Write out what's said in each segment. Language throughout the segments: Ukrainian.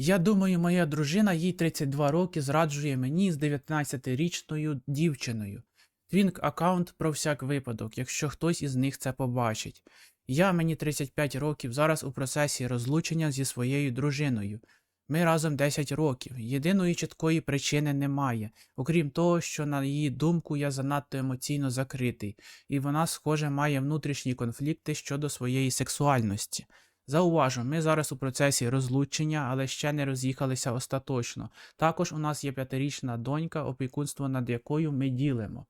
Я думаю, моя дружина, їй 32 роки, зраджує мені з 19-річною дівчиною. Твінк аккаунт про всяк випадок, якщо хтось із них це побачить. Я мені 35 років, зараз у процесі розлучення зі своєю дружиною. Ми разом 10 років. Єдиної чіткої причини немає, окрім того, що, на її думку, я занадто емоційно закритий, і вона, схоже, має внутрішні конфлікти щодо своєї сексуальності. Зауважу, ми зараз у процесі розлучення, але ще не роз'їхалися остаточно. Також у нас є п'ятирічна донька, опікунство над якою ми ділимо.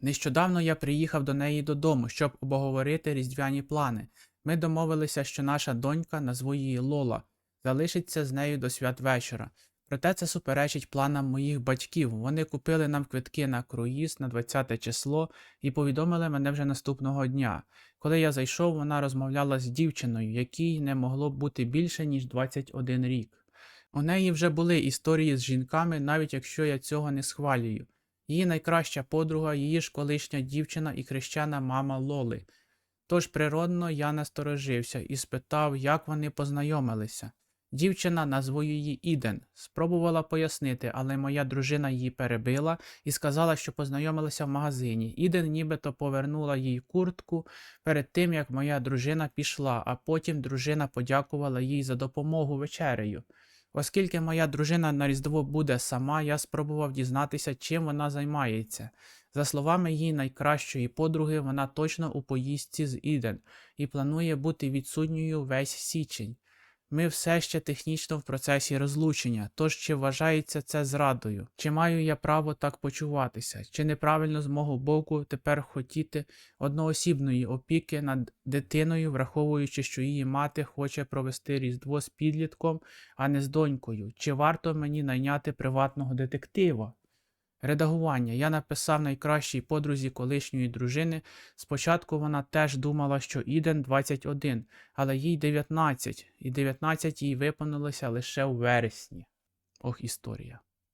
Нещодавно я приїхав до неї додому, щоб обговорити різдвяні плани. Ми домовилися, що наша донька, назву її Лола, залишиться з нею до святвечора. Проте це суперечить планам моїх батьків. Вони купили нам квитки на круїз на 20 число і повідомили мене вже наступного дня. Коли я зайшов, вона розмовляла з дівчиною, якій не могло бути більше, ніж 21 рік. У неї вже були історії з жінками, навіть якщо я цього не схвалюю. Її найкраща подруга, її ж колишня дівчина і хрещена мама Лоли. Тож природно я насторожився і спитав, як вони познайомилися. Дівчина, назву її Іден, спробувала пояснити, але моя дружина її перебила і сказала, що познайомилися в магазині. Іден нібито повернула їй куртку перед тим, як моя дружина пішла, а потім дружина подякувала їй за допомогу вечерею. Оскільки моя дружина на Різдво буде сама, я спробував дізнатися, чим вона займається. За словами її найкращої подруги, вона точно у поїздці з Іден і планує бути відсутньою весь січень. Ми все ще технічно в процесі розлучення, тож чи вважається це зрадою? Чи маю я право так почуватися? Чи неправильно з мого боку тепер хотіти одноосібної опіки над дитиною, враховуючи, що її мати хоче провести різдво з підлітком, а не з донькою? Чи варто мені найняти приватного детектива? Редагування. Я написав найкращій подрузі колишньої дружини. Спочатку вона теж думала, що Іден 21, але їй 19, і 19 їй виповнилося лише у вересні. Ох, історія.